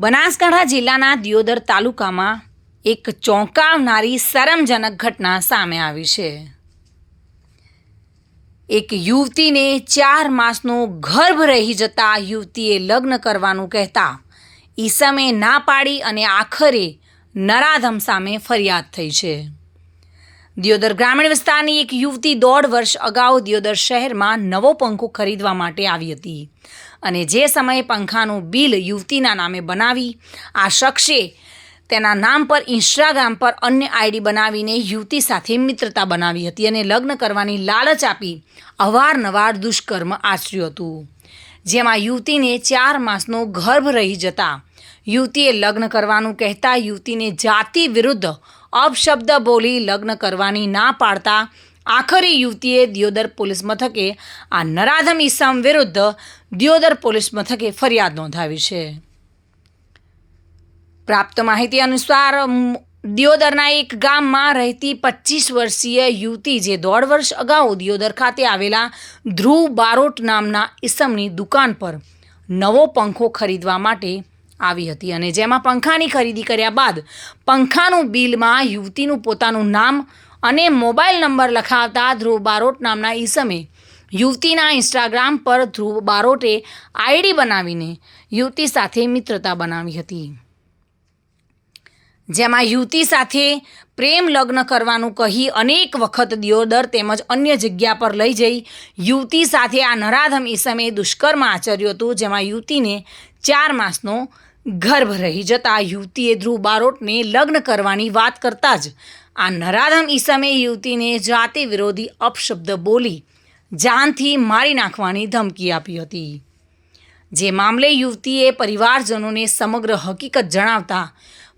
બનાસકાંઠા જિલ્લાના દિયોદર તાલુકામાં એક ચોંકાવનારી શરમજનક ઘટના સામે આવી છે. એક યુવતીને ચાર માસનો ગર્ભ રહી જતા યુવતીએ લગ્ન કરવાનું કહેતા ઈસમે ના પાડી અને આખરે નરાધમ સામે ફરિયાદ થઈ છે. દિયોદર ગ્રામીણ વિસ્તારની એક યુવતી દોઢ વર્ષ અગાઉ દિયોદર શહેરમાં નવો પંખો ખરીદવા માટે આવી હતી. અને જે સમયે પંખાનું બિલ યુવતીના નામે બનાવી, આ શખ્સે તેના નામ પર ઇન્સ્ટાગ્રામ પર અન્ય આઈડી બનાવીને યુવતી સાથે મિત્રતા બનાવી હતી અને લગ્ન કરવાની લાલચ આપી અવારનવાર દુષ્કર્મ આચર્યું હતું. જેમાં યુવતીને ચાર માસનો ગર્ભ રહી જતા યુવતીએ લગ્ન કરવાનું કહેતા યુવતીને જાતિ વિરુદ્ધ અપશબ્દ બોલી લગ્ન કરવાની ના પાડતા આખરે યુવતીએ દિયોદર પોલીસ મથકે આ નરાધમ ઈસમ વિરુદ્ધ દિયોદર પોલીસ મથકે ફરિયાદ નોંધાવી છે. પ્રાપ્ત માહિતી અનુસાર દિયોદરના એક ગામમાં રહેતી પચીસ વર્ષીય યુવતી જે દોઢ વર્ષ અગાઉ દિયોદર ખાતે આવેલા ધ્રુવ બારોટ નામના ઈસમની દુકાન પર નવો પંખો ખરીદવા માટે આવી હતી અને જેમાં પંખાની ખરીદી કર્યા બાદ પંખાનું બિલમાં યુવતીનું પોતાનું નામ અને મોબાઈલ નંબર લખાવતા ધ્રુવ બારોટ નામના ઈસમે યુવતીના ઇન્સ્ટાગ્રામ પર ધ્રુવ બારોટે આઈડી બનાવીને યુવતી સાથે મિત્રતા બનાવી હતી. જેમાં યુવતી સાથે પ્રેમ લગ્ન કરવાનું કહી અનેક વખત દિયોદર તેમજ અન્ય જગ્યા પર લઈ જઈ યુવતી સાથે આ નરાધમ ઈસમે દુષ્કર્મ આચર્યું હતું, જેમાં યુવતીને ચાર માસનો ગર્ભ રહી જતા યુવતીએ ધ્રુવ બારોટને લગ્ન કરવાની વાત કરતાં જ આ નરાધમ ઈસમે યુવતીને જાતિ વિરોધી અપશબ્દ બોલી જાનથી મારી નાખવાની ધમકી આપી હતી. જે મામલે યુવતીએ પરિવારજનોને સમગ્ર હકીકત જણાવતા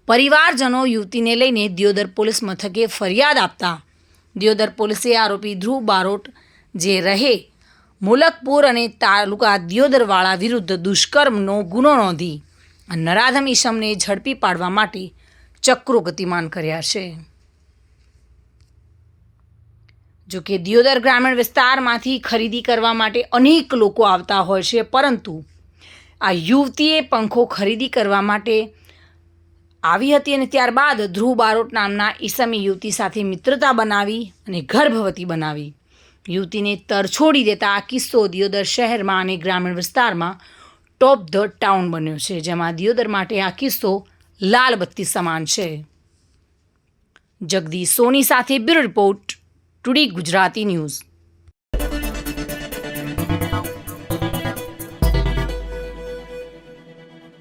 પરિવારજનો યુવતીને લઈને દિયોદર પોલીસ મથકે ફરિયાદ આપતા દિયોદર પોલીસે આરોપી ધ્રુવ બારોટ જે રહે મુલકપુર અને તાલુકા દિયોદરવાળા વિરુદ્ધ દુષ્કર્મનો ગુનો નોંધી નરાધમ ઈસમને ઝડપી પાડવા માટે ચક્રો ગતિમાન કર્યા છે. જો કે દિયોદર ગ્રામીણ વિસ્તારમાંથી ખરીદી કરવા માટે અનેક લોકો આવતા હોય છે, પરંતુ આ યુવતીએ પંખો ખરીદી કરવા માટે આવી હતી અને ત્યારબાદ ધ્રુવ બારોટ નામના ઈસમી યુવતી સાથે મિત્રતા બનાવી અને ગર્ભવતી બનાવી. યુવતીને તરછોડી દેતા આ કિસ્સો દિયોદર શહેરમાં અને ગ્રામીણ વિસ્તારમાં ટોપ ધ ટાઉન બન્યો છે, જેમાં દિયોદર માટે આ કિસ્સો લાલ બત્તી સમાન છે. જગદીશ સોની સાથે bureau report, today Gujarati news.